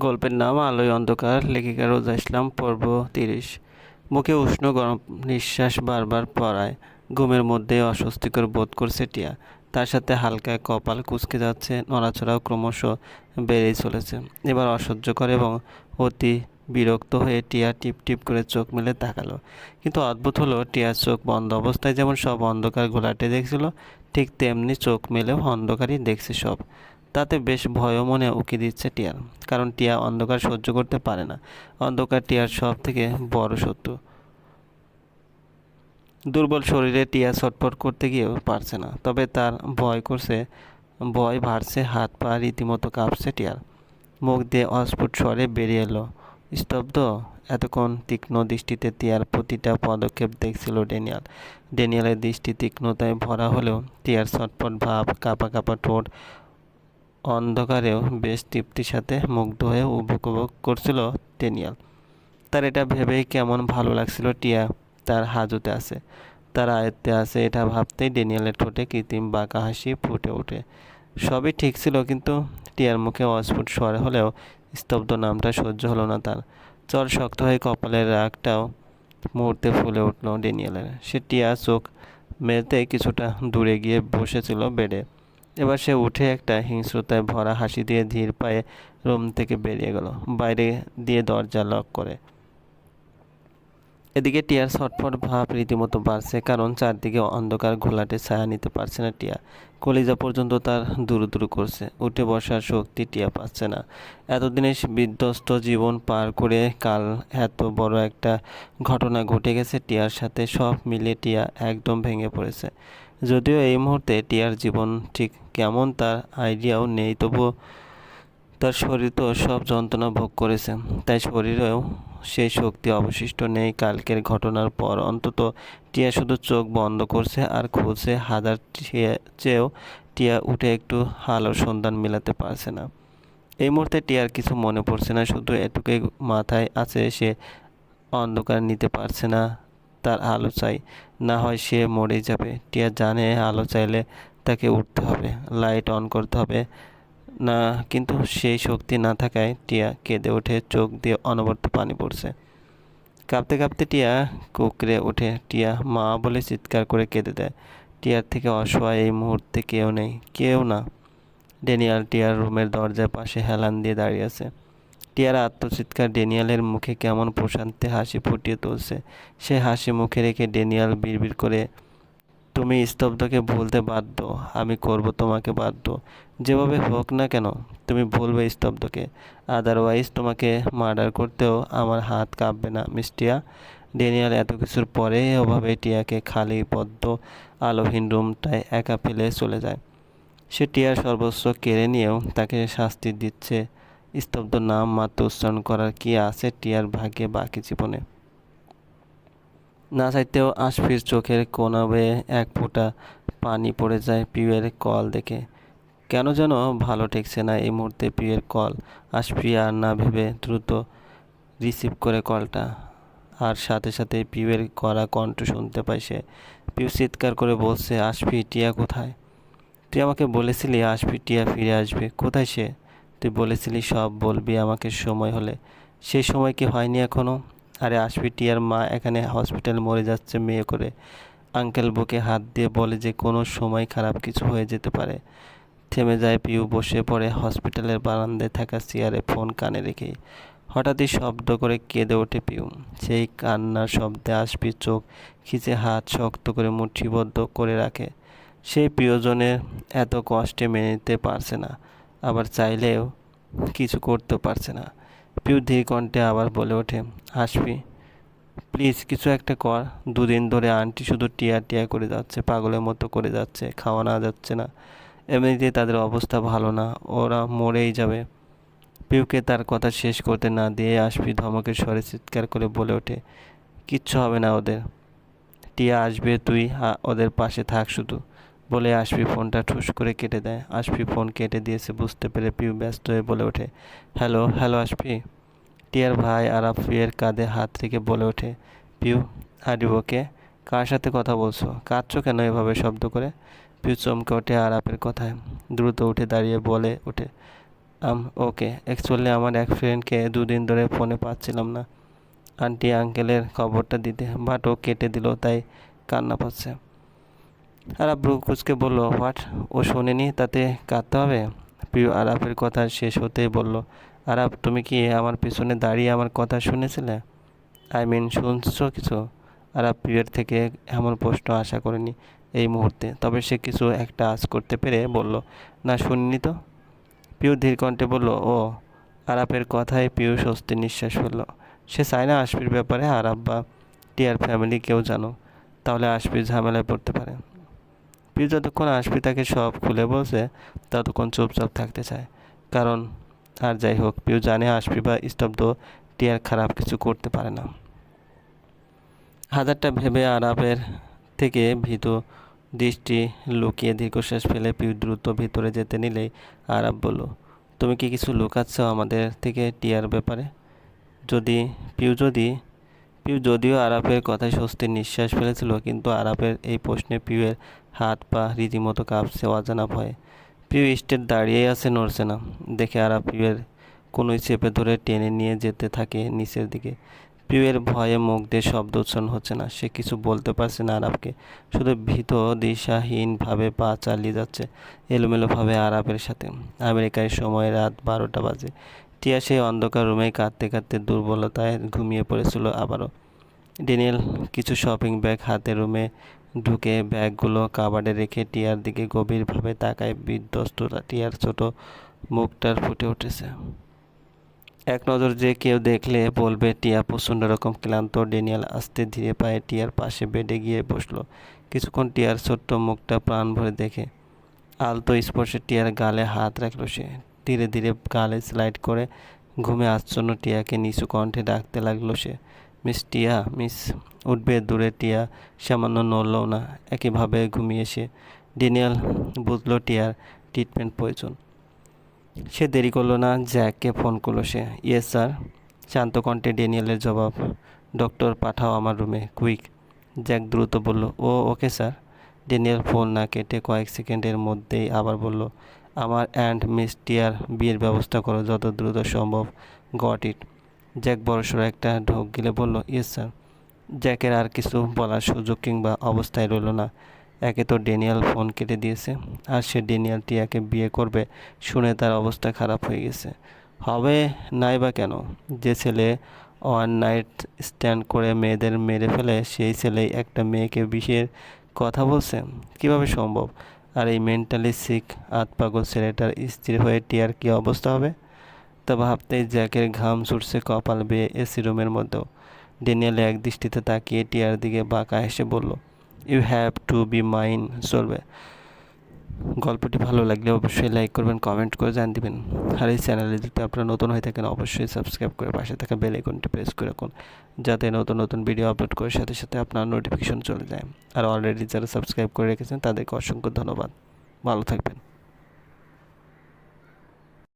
গল্পের নাম আলোয় অন্ধকার, লেখিকা রোজা ইসলাম, পর্ব তিরিশ। মুখে উষ্ণ গরম নিঃশ্বাস বারবার পড়ায়, ঘুমের মধ্যে অস্বস্তিকর বোধ করছে টিয়া। তার সাথে হালকা কপাল কুচকে যাচ্ছে, নড়াচড়াও ক্রমশ বেড়েই চলেছে। এবার অসহ্যকর এবং অতি বিরক্ত হয়ে টিয়া টিপ টিপ করে চোখ মেলে তাকালো। কিন্তু অদ্ভুত হলো, টিয়ার চোখ বন্ধ অবস্থায় যেমন সব অন্ধকার ঘোলাটে দেখছিল, ঠিক তেমনি চোখ মেলেও অন্ধকারই দেখছে সব। তাতে বেশ ভয়ও মনে উকি দিচ্ছে টিয়ার কারণ টিয়া অন্ধকার সহ্য করতে পারে না। অন্ধকার টিয়ার সব থেকে বড় শত্রু। দুর্বল শরীরে টিয়া ছটফট করতে গিয়েও পারছে না, তবে তার ভয় করছে, ভয় ভাড়ছে হাত পা রীতিমতো কাঁপছে টিয়ার। মুখ দিয়ে অস্ফুট স্বরে বেরিয়ে এলো। স্তব্ধ এতক্ষণ তীক্ষ্ণ দৃষ্টিতে টিয়ার প্রতিটা পদক্ষেপ দেখছিল ড্যানিয়াল ড্যানিয়ালের দৃষ্টি তীক্ষ্ণতায় ভরা হলেও টিয়ার ছটফট ভাব, কাঁপা কাঁপা ঠোঁট অন্ধকারেও বেশ তৃপ্তির সাথে মুগ্ধ হয়ে উপভোগ করছিল ড্যানিয়াল তার এটা ভেবেই কেমন ভালো লাগছিল টিয়া। তার হাজতে আছে, তার আয়ত্তে আছে এটা ভাবতেই ড্যানিয়ালের ঠোঁটে কৃত্রিম বাঁকা হাসি ফুটে ওঠে। সবই ঠিক ছিল, কিন্তু টিয়ার মুখে অস্ফুট স্বর হলেও স্তব্ধ নামটা সহ্য হলো না তার। চর শক্ত হয়ে কপালের রাগটাও মুহূর্তে ফুলে উঠল ড্যানিয়েলের সে টিয়া চোখ মেলতে কিছুটা দূরে গিয়ে বসেছিল বেডে। এবার সে উঠে একটা হিংস্রতায় ভরা হাসি দিয়ে ধীর পায়ে রুম থেকে বেরিয়ে গেল। বাইরে দিয়ে দরজা লক করে। এদিকে টিয়ার ছটফট ভাব রীতিমতো বাড়ছে, কারণ চারদিকে অন্ধকার ঘোলাটে ছায়া নিতে পারছে না টিয়া। কলিজা পর্যন্ত তার দুরু দুরু করছে। উঠে বসার শক্তি টিয়া পাচ্ছে না। এতদিনে বিধ্বস্ত জীবন পার করে কাল এত বড় একটা ঘটনা ঘটে গেছে টিয়ার সাথে, সব মিলে টিয়া একদম ভেঙে পড়েছে। যদিও এই মুহূর্তে টিয়ার জীবন ঠিক কেমন তার আইডিয়াও নেই, তবুও তার শরীর তো সব যন্ত্রণা ভোগ করেছে। তাই শরীরেও সেই শক্তি অবশিষ্ট নেই। কালকের ঘটনার পর অন্তত টিয়া শুধু চোখ বন্ধ করছে আর খুঁজছে হাজার চেয়েও টিয়া উঠে একটু আলোর সন্ধান মেলাতে পারছে না। এই মুহূর্তে টিয়ার কিছু মনে পড়ছে না, শুধু এটুকুই মাথায় আছে সে অন্ধকার নিতে পারছে না, তার আলো চাই। না হয় সে মরে যাবে। টিয়া জানে আলো চাইলে তাকে উঠতে হবে, লাইট অন করতে হবে। না, কিন্তু সেই শক্তি না থাকায় টিয়া কেঁদে ওঠে, চোখ দিয়ে অনবরত পানি পড়ছে। কাঁপতে কাঁপতে টিয়া কুকরে ওঠে। টিয়া মা বলে চিৎকার করে কেঁদে দেয়। টিয়ার থেকে অসহায় এই মুহূর্তে কেউ নেই। কেউ না। ড্যানিয়াল টিয়ার রুমের দরজার পাশে হেলান দিয়ে দাঁড়িয়ে আছে। টিয়ার আত্মচিৎকার ড্যানিয়ালের মুখে কেমন প্রশান্তি হাসি ফুটিয়ে তুলছে। সে হাসি মুখে রেখে ড্যানিয়াল বিড়বিড় করে তুমি স্তব্ধকে ভুলতে বাধ্য, আমি করব তোমাকে বাধ্য। যেভাবে হোক না কেন, তুমি ভুলবে স্তব্ধকে। আদারওয়াইজ তোমাকে মার্ডার করতেও আমার হাত কাঁপবে না মিস্টিয়া ড্যানিয়াল এত কিছুর পরে ওভাবে টিয়াকে খালি পদ্ম আলোহীন রুমটায় একা ফেলে চলে যায়। সে টিয়ার সর্বস্ব কেড়ে নিয়েও তাকে শাস্তি দিচ্ছে। স্তব্ধ নাম মাত্র উচ্চারণ করার কি আছে টিয়ার ভাগ্যে বাকি জীবনে? না চাইতেও আশফির চোখের কোনা বেয়ে এক ফোঁটা পানি পড়ে যায় পিউয়ের কল দেখে। কেন যেন ভালো ঠেকছে না এই মুহূর্তে পিউয়ের কল? আশফি আর না ভেবে দ্রুত রিসিভ করে কলটা। আর সাথে সাথে পিউয়ের কড়া কণ্ঠ শুনতে পায় সে। পিউ চিৎকার করে বলছে, আশফি, টিয়া কোথায়? তুই আমাকে বলেছিলি আশফি, টিয়া ফিরে আসবে। কোথায় সে? তুই বলেছিলি সব বলবি আমাকে সময় হলে। সেই সময় কি হয়নি এখনও আরে আসবি টিয়ার মা, এখানে হসপিটাল মরে যাচ্ছে মেয়ে করে। আঙ্কেল বুকে হাত দিয়ে বলে যে কোনো সময় খারাপ কিছু হয়ে যেতে পারে। থেমে যায় পিউ, বসে পড়ে হসপিটালের বারান্দায় থাকা চেয়ারে ফোন কানে রেখে হঠাৎই শব্দ করে কেঁদে ওঠে পিউ। সেই কান্নার শব্দে আসবি চোখ খিচে হাত শক্ত করে মুঠিবদ্ধ করে রাখে। সেই প্রিয়জনের এত কষ্টে মেনে নিতে পারছে না, আবার চাইলেও কিছু করতেও পারছে না। পিউ ধীর কণ্ঠে আবার বলে ওঠে হাসবি প্লিজ কিছু একটা কর। দুদিন ধরে আন্টি শুধু টিয়া টিয়া করে যাচ্ছে, পাগলের মতো করে যাচ্ছে, খাওয়া না যাচ্ছে না। এমনিতে তাদের অবস্থা ভালো না, ওরা মরেই যাবে। পিউকে তার কথা শেষ করতে না দিয়ে আসবি ধমকের স্বরে চিৎকার করে বলে ওঠে, কিচ্ছু হবে না ওদের। টিয়া আসবে, তুই ওদের পাশে থাক শুধু। বলে আশফি ফোনটা ঠুস করে কেটে দেয়। আশফি ফোন কেটে দিয়েছে, বুঝতে পেরে পিউ ব্যস্ত হয়ে বলে ওঠে, হ্যালো হ্যালো আশফি। টিয়ার ভাই আরাফিয়ের কাঁধে হাত রেখে বলে ওঠে, পিউ আরিব ওকে কার সাথে কথা বলছো? কাঁদছো কেন এভাবে শব্দ করে? পিউ চমকে ওঠে আরাপের কথায়, দ্রুত উঠে দাঁড়িয়ে বলে ওঠে, আম, ওকে, অ্যাকচুয়ালি আমার এক ফ্রেন্ডকে দুদিন ধরে ফোনে পাচ্ছিলাম না। আন্টি, আঙ্কেলের খবরটা দিতে। বাট ও কেটে দিল, তাই কান্না পাচ্ছে। আরাপ ব্রু কুচকে বলল, হোয়াট? ও শোনেনি তাতে কাঁদতে হবে? প্রিয় আরাপের কথা শেষ হতেই বলল আরাপ তুমি কি আমার পিছনে দাঁড়িয়ে আমার কথা শুনেছিলে? আই মিন, শুনছো কিছু? আরাপ প্রিয়ের থেকে এমন প্রশ্ন আশা করেনি এই মুহূর্তে, তবে সে কিছু একটা আজ করতে পেরে বলল, না, শুনিনি তো? পিউ ধীরকণ্ঠে বলল, ও। আরাপের কথায় পিউ স্বস্তি নিঃশ্বাস ফেলল, সে চায় না আশপির ব্যাপারে আরাপ বা টিয়ার ফ্যামিলি কেউ জানো তাহলে আশপি ঝামেলায় পড়তে পারে। পিউ যতক্ষণ আশপি তাকে সব খুলে বলছে, ততক্ষণ চুপচাপ থাকতে চায়। কারণ, আর যাই হোক, পিউ জানে আসবি বা স্তব্ধ টিয়ার খারাপ কিছু করতে পারে না। হাজারটা ভেবে আরাপের থেকে ভীত দৃষ্টি লুকিয়ে দীর্ঘশ্বাস ফেলে পিউ দ্রুত ভিতরে যেতে নিলেই আরাপ বলল, তুমি কি কিছু লুকাচ্ছ আমাদের থেকে টিয়ার ব্যাপারে? যদি, পিউ যদি, পিউ যদিও আরাপের কথায় স্বস্তির নিঃশ্বাস ফেলেছিল, কিন্তু আরাপের এই প্রশ্নে পিউয়ের হাত, পা, রীতিমতো কাঁপছে অজানা ভয়ে। প্রিয় স্টেট দাঁড়িয়ে আছে নড়ছে না দেখে আরাপ পিউয়ের কোনোই চেপে ধরে টেনে নিয়ে যেতে থাকে নিচের দিকে। প্রিয়ের ভয়ে মুখ দিয়ে শব্দ উচ্চারণ হচ্ছে না। সে কিছু বলতে পারছে না আরাপকে শুধু ভীত দিশাহীনভাবে পা চালিয়ে যাচ্ছে এলোমেলোভাবে আরাপের সাথে। আমেরিকায় সময় রাত বারোটা বাজে। টিয়া সেই অন্ধকার রুমে কাঁদতে কাঁদতে দুর্বলতায় ঘুমিয়ে পড়েছিল আবারও। ডেনিয়েল কিছু শপিং ব্যাগ হাতে রুমে ঢুকে ব্যাগগুলো কাবার্ডে রেখে টিয়ার দিকে গভীরভাবে তাকায় বিধ্বস্ত টিয়ার ছোট মুখটার ফুটে উঠেছে। এক নজর যে কেউ দেখলে বলবে, টিয়া প্রচণ্ড রকম ক্লান্ত। ডেনিয়াল আস্তে ধীরে পায়ে টিয়ার পাশে বেডে গিয়ে বসল। কিছুক্ষণ টিয়ার ছোট্ট মুখটা প্রাণ ভরে দেখে। আলতো স্পর্শে টিয়ার গালে হাত রাখল সে। ধীরে ধীরে গালে স্লাইড করে ঘুমে আচ্ছন্ন টিয়াকে নিচু কণ্ঠে ডাকতে লাগল সে। মিস টিয়া, মিস উঠবে দূরে টিয়া, সামান্য নড়লও না একইভাবে ঘুমিয়ে সে। ডেনিয়াল বুঝলো টিয়ার ট্রিটমেন্ট প্রয়োজন। সে দেরি করল না, জ্যাককে ফোন করল সে। Yes, sir. শান্ত কণ্ঠে ডেনিয়েলের জবাব, ডক্টর, পাঠাও আমার রুমে, কুইক। জ্যাক দ্রুত বলল, ও, ওকে, স্যার। ডেনিয়েল ফোন না কেটে কয়েক সেকেন্ডের মধ্যেই আবার বলল, আমার অ্যান্ড মিস টিয়ার বিয়ের ব্যবস্থা করো, যত দ্রুত সম্ভব। Got it. জ্যাক বড়সড় একটা ঢোক গিলে বলল, ইয়েস, স্যার। জ্যাকের আর কিছু বলার সুযোগ কিংবা অবস্থায় রইল না। একে তো ডেনিয়াল ফোন কেটে দিয়েছে, আর সে ডেনিয়াল টিয়াকে বিয়ে করবে শুনে তার অবস্থা খারাপ হয়ে গেছে। হবে নাই বা কেন? যে ছেলে ওয়ান নাইট স্ট্যান্ড করে মেয়েদের মেরে ফেলে, সেই ছেলেই একটা মেয়েকে বিষের কথা বলছে? কীভাবে সম্ভব? আর এই মেন্টালি সিক আতপাগল ছেলেটার স্ত্রী হয়ে টিয়ার কী অবস্থা হবে? তা ভাবতেই জ্যাকের ঘাম ছুটছে কপাল বেয়ে এসি রুমের মধ্যেও। ডেনিয়াল এক দৃষ্টিতে তাকিয়ে টিয়ার দিকে বাঁকা হেসে বলল you have to be mine চলবে। গল্পটি ভালো লাগলে অবশ্যই লাইক করবেন, কমেন্ট করে জান দিবেন। আর এই চ্যানেলে যদি আপনারা নতুন হয়ে থাকেন, অবশ্যই সাবস্ক্রাইব করে পাশে থাকা বেল আইকনটি প্রেস করে রাখুন, যাতে নতুন নতুন ভিডিও আপলোড করার সাথে সাথে আপনার নোটিফিকেশন চলে যায়। আর অলরেডি যারা সাবস্ক্রাইব করে রেখেছেন, তাদেরকে অসংখ্য ধন্যবাদ। ভালো থাকবেন।